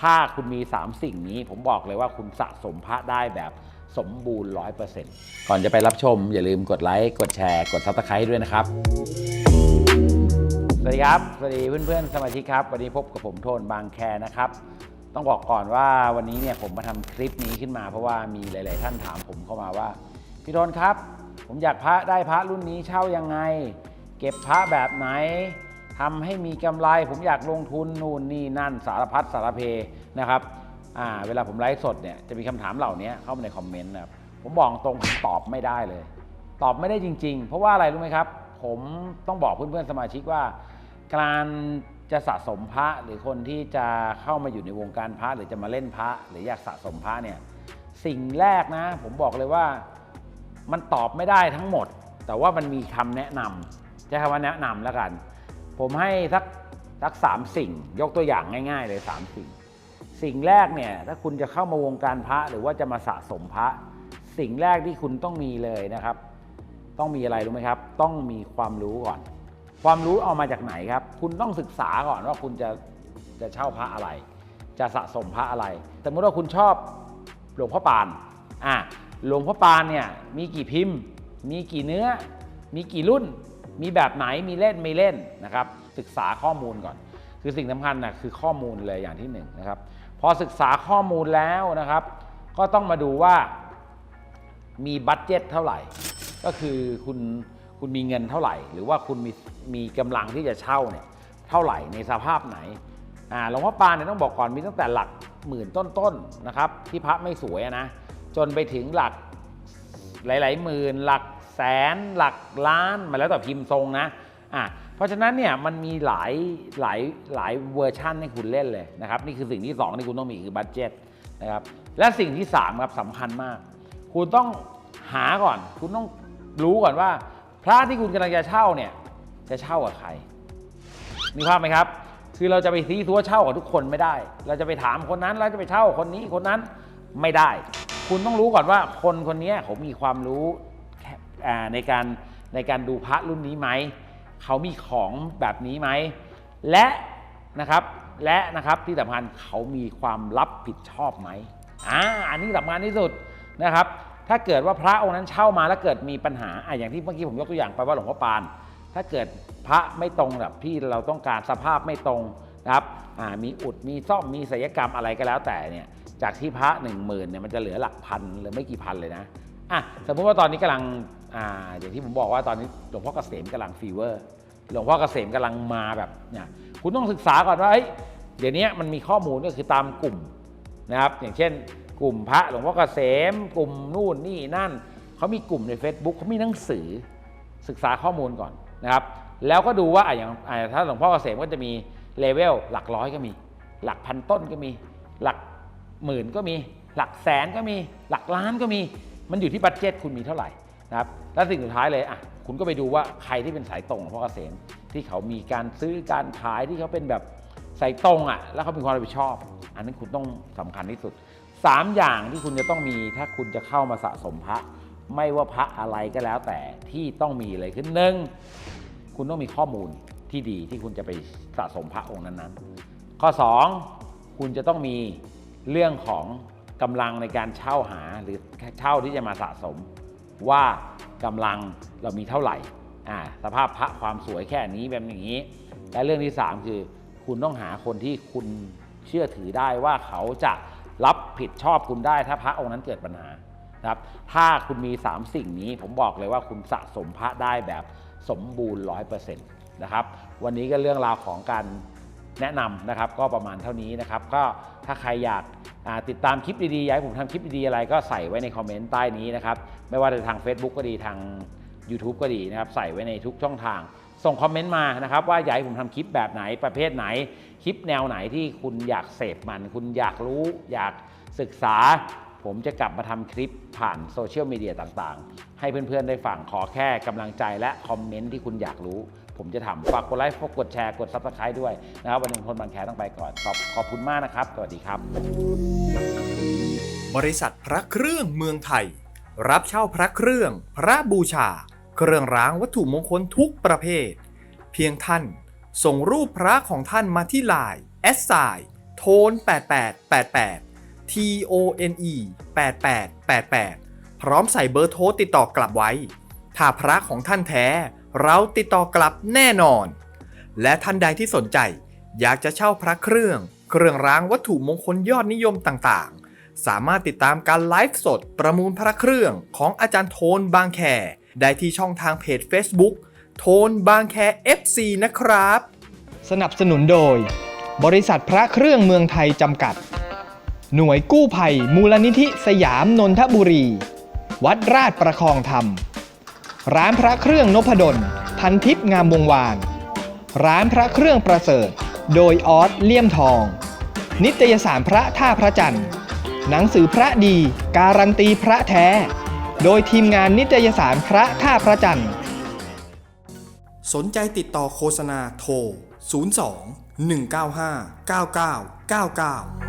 ถ้าคุณมี 3 สิ่งนี้ ผมบอกเลยว่าคุณสะสมพระได้แบบสมบูรณ์ 100%ก่อนจะไปรับชม อย่าลืมกดไลค์กดแชร์ กด Subscribe ด้วยนะครับ สวัสดีครับ สวัสดีเพื่อนๆ สมาชิกครับ วันนี้พบกับผมโทนบางแคนะครับ ต้องบอกก่อนว่าวันนี้เนี่ยผมมาทำคลิปนี้ขึ้นมา เพราะว่ามีหลาย ๆ ท่านถามผมเข้ามาว่า พี่โทนครับ ผมอยากพระได้พระรุ่นนี้เช่ายังไง เก็บพระแบบไหน ทำให้มีกำไร ผมอยากลงทุนนู่นนี่นั่นสารพัดสารเพนะครับเวลาผมไลฟ์สดเนี่ยจะมีคำถามเหล่านี้เข้ามาในคอมเมนต์นะครับผมบอกตรงผมตอบไม่ได้เลย ตอบไม่ได้จริง ๆ เพราะว่าอะไรรู้ไหมครับ ผมต้องบอกเพื่อนๆสมาชิกว่า การจะสะสมพระหรือคนที่จะเข้ามาอยู่ในวงการพระหรือจะมาเล่นพระ หรืออยากสะสมพระเนี่ยสิ่งแรกนะ ผมบอกเลยว่ามันตอบไม่ได้ทั้งหมด แต่ว่ามันมีคำแนะนำใช้คำว่าแนะนำแล้วกัน ผมให้สักสักสามสิ่ง ยกตัวอย่างง่าย ๆ เลยสามสิ่ง สิ่งแรกเนี่ยถ้าคุณจะเข้ามาวงการพระหรือว่าจะมาสะสมพระ สิ่งแรกที่คุณต้องมีเลยนะครับ ต้องมีอะไรรู้ไหมครับ ต้องมีความรู้ก่อน ความรู้เอามาจากไหนครับ คุณต้องศึกษาก่อนว่าคุณจะจะเช่าพระอะไร จะสะสมพระอะไรสมมติว่าคุณชอบหลวงพ่อปานอะหลวงพ่อปานเนี่ยมีกี่พิมพ์ มีกี่เนื้อ มีกี่รุ่น มีแบบไหนมีเล่นไม่เล่นนะครับ ศึกษาข้อมูลก่อน คือสิ่งสำคัญนะคือข้อมูลเลยอย่างที่หนึ่งนะครับพอศึกษาข้อมูลแล้วนะครับ ก็ต้องมาดูว่ามีบัตเจ็ตเท่าไหร่ ก็คือคุณคุณมีเงินเท่าไหร่ หรือว่าคุณมีมีกำลังที่จะเช่าเนี่ยเท่าไหร่ในสภาพไหนอ่าหลวงพ่อปานเนี่ยต้องบอกก่อนมีตั้งแต่หลักหมื่นต้นๆนะครับ ที่พระไม่สวยนะจนไปถึงหลักหลายๆหมื่นหลัก แสนหลักล้านมาแล้วแต่พิมพ์ทรงนะอะเพราะฉะนั้นเนี่ยมันมีหลายหลายหลายเวอร์ชั่นให้คุณเล่นเลยนะครับนี่คือสิ่งที่สองที่คุณต้องมีคือบัตเจ็ตนะครับและสิ่งที่สามครับสำคัญมาก คุณต้องหาก่อน คุณต้องรู้ก่อนว่า พระที่คุณกำลังจะเช่าเนี่ยจะเช่ากับใคร มีภาพไหมครับ คือเราจะไปซีซัวเช่ากับทุกคนไม่ได้ เราจะไปถามคนนั้นเราจะไปเช่าคนนี้คนนั้นไม่ได้ คุณต้องรู้ก่อนว่าคนคนนี้เขามีความรู้ ในการในการดูพระรุ่นนี้ไหมเขามีของแบบนี้ไหมและนะครับและนะครับที่สำคัญเขามีความรับผิดชอบไหมอ่าอันนี้สำคัญที่สุดนะครับ ถ้าเกิดว่าพระองค์นั้นเช่ามาแล้วเกิดมีปัญหาอะอย่างที่เมื่อกี้ผมยกตัวอย่างไปว่าหลวงพ่อปาน ถ้าเกิดพระไม่ตรงแบบที่เราต้องการสภาพไม่ตรงนะครับอ่ามีอุดมีซ่อมมีศิลกรรมอะไรก็แล้วแต่เนี่ยจากที่พระ1 0,000เนี่ยมันจะเหลือหลักพันหรือไม่กี่พันเลยนะอะสมมุติว่าตอนนี้กำลัง อ่าอย่างที่ผมบอกว่าตอนนี้หลวงพ่อเกษมกำลังฟีเวอร์ หลวงพ่อเกษมกำลังมาแบบเนี่ยคุณต้องศึกษาก่อนว่าเฮ้ยเดี๋ยวนี้มันมีข้อมูลก็คือตามกลุ่มนะครับ อย่างเช่น กลุ่มพระหลวงพ่อเกษม กลุ่มนู่นนี่นั่นเขามีกลุ่มใน Facebook เขามีหนังสือศึกษาข้อมูลก่อนนะครับ แล้วก็ดูว่าอย่างถ้าหลวงพ่อเกษมก็จะมีเลเวลหลักร้อยก็มี หลักพันต้นก็มี หลักหมื่นก็มี หลักแสนก็มี หลักล้านก็มี มันอยู่ที่บัตเจ็ตคุณมีเท่าไหร่ นะครับแล้วสิ่งสุดท้ายเลยอะคุณก็ไปดูว่าใครที่เป็นสายตรงของพ่อเกษมที่เขามีการซื้อการขายที่เขาเป็นแบบสายตรงอะแล้วเขามีความรับผิดชอบ อันนั้นคุณต้องสำคัญที่สุดสามอย่างที่คุณจะต้องมีถ้าคุณจะเข้ามาสะสมพระ ไม่ว่าพระอะไรก็แล้วแต่ที่ต้องมีเลยคือหนึ่งคุณต้องมีข้อมูลที่ดีที่คุณจะไปสะสมพระองค์นั้นๆ ข้อ 2 คุณจะต้องมีเรื่องของกำลังในการเช่าหาหรือเช่าที่จะมาสะสม ว่ากำลังเรามีเท่าไหร่อ่าสภาพพระความสวยแค่นี้แบบอย่างนี้ และเรื่องที่ 3 คือ คุณต้องหาคนที่คุณเชื่อถือได้ว่าเขาจะรับผิดชอบคุณได้ถ้าพระองค์นั้นเกิดปัญหานะครับถ้าคุณมี 3 สิ่งนี้ผมบอกเลยว่าคุณสะสมพระได้แบบสมบูรณ์ 100%นะครับวันนี้ก็เรื่องราวของการแนะนำนะครับ ก็ประมาณเท่านี้นะครับ ก็ถ้าใครอยาก ติดตามคลิปดีๆอยากให้ผมทำคลิปดีๆอะไรก็ใส่ไว้ในคอมเมนต์ใต้นี้นะครับ ไม่ว่าจะทาง Facebook ก็ดีทาง YouTube ก็ดีนะครับ ใส่ไว้ในทุกช่องทาง ส่งคอมเมนต์มานะครับ ว่าอยากให้ผมทำคลิปแบบไหนประเภทไหน คลิปแนวไหนที่คุณอยากเสพมัน คุณอยากรู้ อยากศึกษา ผมจะกลับมาทำคลิปผ่านโซเชียลมีเดียต่างๆ ให้เพื่อนๆได้ฟังขอแค่กำลังใจและคอมเมนต์ที่คุณอยากรู้ ผมจะทำฝากกดไลค์กดแชร์กดซับสไครต์ด้วยนะครับวันนี้ผมพลบางแคต้องไปก่อนขอบขอบคุณมากนะครับ สวัสดีครับ บริษัทพระเครื่องเมืองไทย รับเช่าพระเครื่อง พระบูชา เครื่องรางวัตถุมงคลทุกประเภท เพียงท่าน ส่งรูปพระของท่านมาที่ไลน์แอสไซโทน8888 T O N E 8888 พร้อมใส่เบอร์โทรติดต่อกลับไว้ ถ้าพระของท่านแท้ เราติดต่อกลับแน่นอน และท่านใดที่สนใจ อยากจะเช่าพระเครื่อง เครื่องรางวัตถุมงคลยอดนิยมต่างๆ สามารถติดตามการไลฟ์สดประมูลพระเครื่องของอาจารย์โทนบางแคได้ที่ช่องทางเพจ Facebook โทนบางแค FC นะครับ สนับสนุนโดย บริษัทพระเครื่องเมืองไทยจำกัด หน่วยกู้ภัยมูลนิธิสยามนนทบุรี วัดราชประคองธรรม ร้านพระเครื่องนพดล พันทิพย์งามวงวาน ร้านพระเครื่องประเสริฐ โดยออสเลี่ยมทอง นิตยสารพระท่าพระจันทร์ หนังสือพระดี การันตีพระแท้ โดยทีมงานนิตยสารพระท่าพระจันทร์ สนใจติดต่อโฆษณาโทร 02 195 9999